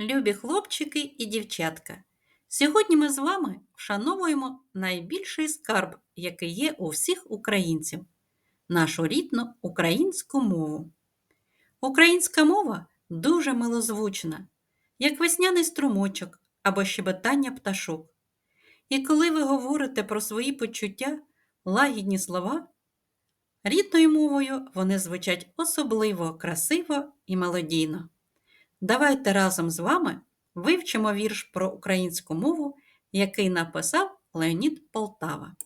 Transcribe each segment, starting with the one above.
Любі хлопчики і дівчатка. Сьогодні ми з вами вшановуємо найбільший скарб, який є у всіх українців нашу рідну українську мову. Українська мова дуже милозвучна, як весняний струмочок або щебетання пташок. І коли ви говорите про свої почуття, лагідні слова, рідною мовою вони звучать особливо красиво і мелодійно. Давайте разом з вами вивчимо вірш про українську мову, який написав Леонід Полтава.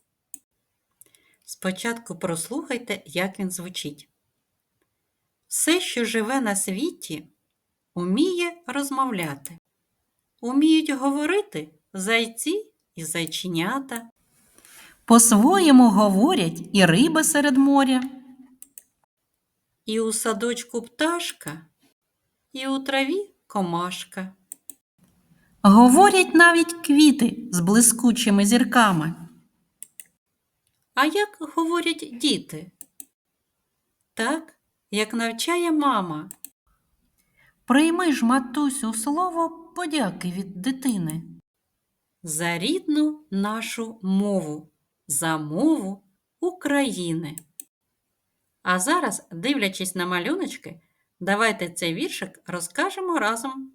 Спочатку прослухайте, як він звучить. Все, що живе на світі, уміє розмовляти. Уміють говорити зайці і зайченята. По-своєму говорять і риби серед моря. І у садочку пташка, і у траві комашка. Говорять навіть квіти з блискучими зірками. А як говорять діти? Так, як навчає мама. Прийми ж, матусю, слово подяки від дитини. За рідну нашу мову, за мову України. А зараз, дивлячись на малюночки, давайте цей віршик розкажемо разом.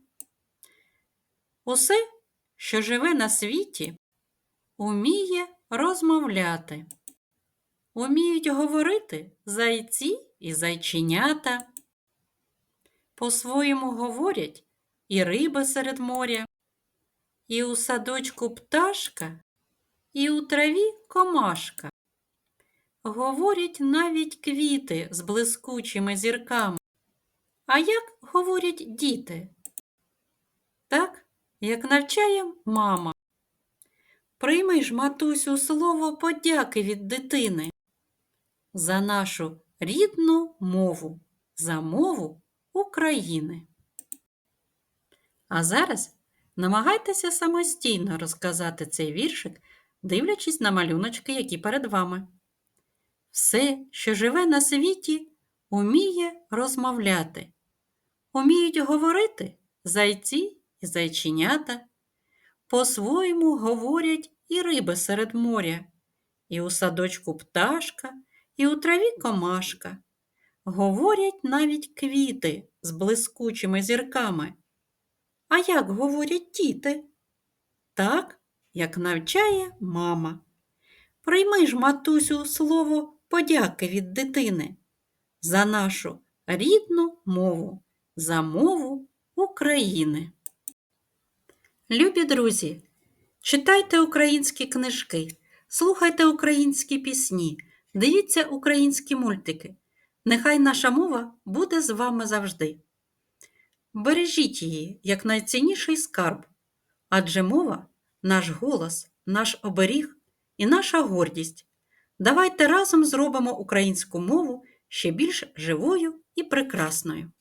Усе, що живе на світі, уміє розмовляти. Уміють говорити зайці і зайченята. По-своєму говорять і риби серед моря, і у садочку пташка, і у траві комашка. Говорять навіть квіти з блискучими зірками. А як говорять діти? Так, як навчає мама. Прийми ж, матусю, слово подяки від дитини за нашу рідну мову, за мову України. А зараз намагайтеся самостійно розказати цей віршик, дивлячись на малюночки, які перед вами. Все, що живе на світі, уміє розмовляти. Уміють говорити зайці і зайченята. По-своєму говорять і риби серед моря, і у садочку пташка, і у траві комашка. Говорять навіть квіти з блискучими зірками. А як говорять діти? Так, як навчає мама. Прийми ж, матусю, слово подяки від дитини за нашу рідну мову, за мову України. Любі друзі, читайте українські книжки, слухайте українські пісні, дивіться українські мультики. Нехай наша мова буде з вами завжди. Бережіть її як найцінніший скарб, адже мова наш голос, наш оберіг і наша гордість. Давайте разом зробимо українську мову ще більш живою і прекрасною.